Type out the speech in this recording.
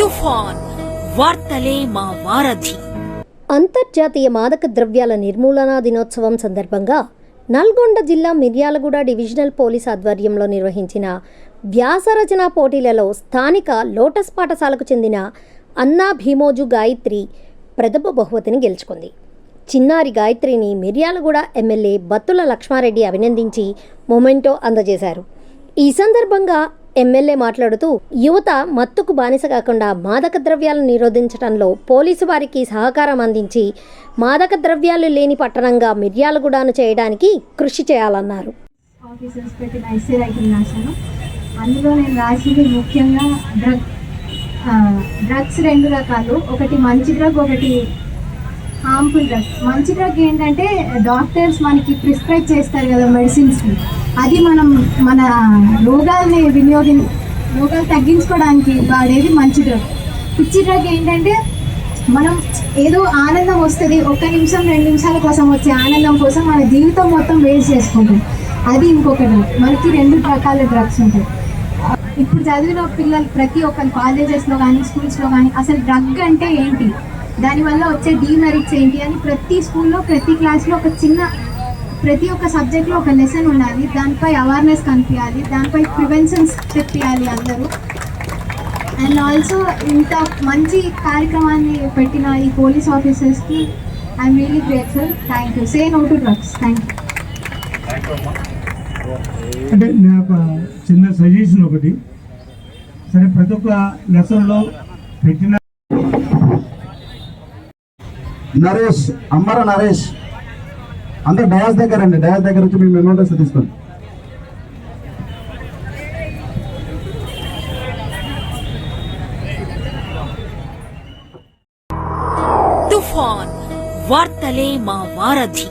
తుఫాన్. వార్తలే మా వారధి. అంతర్జాతీయ మాదక ద్రవ్యాల నిర్మూలనా దినోత్సవం సందర్భంగా నల్గొండ జిల్లా మిర్యాలగూడ డివిజనల్ పోలీస్ ఆధ్వర్యంలో నిర్వహించిన వ్యాసరచన పోటీలలో స్థానిక లోటస్ పాఠశాలకు చెందిన అన్నా భీమోజు గాయత్రి ప్రథమ బహుమతిని గెలుచుకుంది. చిన్నారి గాయత్రిని మిర్యాలగూడ ఎమ్మెల్యే బత్తుల లక్ష్మారెడ్డి అభినందించి మొమెంటో అందజేశారు. ఈ సందర్భంగా ఎమ్మెల్యే మాట్లాడుతూ యువత మత్తుకు బానిస కాకుండా మాదక ద్రవ్యాలను నిరోధించడంలో పోలీసు వారికి సహకారం అందించి మాదక ద్రవ్యాలు లేని పట్టణంగా మిర్యాలగూడను చేయడానికి కృషి చేయాలన్నారు. ఆఫీసర్స్ పెట్టిన ఎస్ఏ రైటింగ్ రాశాను. అందులో నేను రాసింది ముఖ్యంగా డ్రగ్ డ్రగ్స్ రెండు రకాలు. ఒకటి మంచి డ్రగ్ ఒకటి హార్మ్ఫుల్ డ్రగ్స్. మంచి డ్రగ్ ఏంటంటే డాక్టర్స్ మనకి ప్రిస్క్రైబ్ చేస్తారు కదా మెడిసిన్స్ అది మనం మన రోగాల్ని వినియోగి రోగాలు తగ్గించుకోవడానికి వాడేది మంచి డ్రగ్ పిచ్చి డ్రగ్ ఏంటంటే మనం ఏదో ఆనందం వస్తుంది ఒక్క నిమిషం రెండు నిమిషాల కోసం వచ్చే ఆనందం కోసం మన జీవితం మొత్తం వేస్ట్ చేసుకుంటాం అది ఇంకొకటి మనకి రెండు రకాల డ్రగ్స్ ఉంటాయి. ఇప్పుడు చదివిన పిల్లలు ప్రతి ఒక్కరు కాలేజెస్లో కానీ స్కూల్స్లో కానీ అసలు డ్రగ్ అంటే ఏంటి? దానివల్ల వచ్చే డీమెరిట్స్ ఏంటి అని ప్రతి స్కూల్లో ప్రతి క్లాస్లో ఒక చిన్న ప్రతి ఒక్క సబ్జెక్ట్లో ఒక లెసన్ ఉండాలి దానిపై అవేర్నెస్ కనిపించాలి దానిపై ప్రివెన్షన్స్ చెప్పాలి అందరూ. అండ్ ఆల్సో ఇంత మంచి కార్యక్రమాన్ని పెట్టిన ఈ police ఆఫీసర్స్కి I'm really grateful thank you say no to drugs thank you అంటే నాకు చిన్న సజెషన్ ఒకటి. సరే ప్రతి ఒక్క లెసన్లో పెట్టిన నరేష్ అమ్మర నరేష్. అందరు డయాస్ దగ్గర అండి డయాస్ దగ్గర వచ్చి మీ మెమోటర్స్ తీసుకోండి. తుఫాన్ వార్తలే మా వారధి.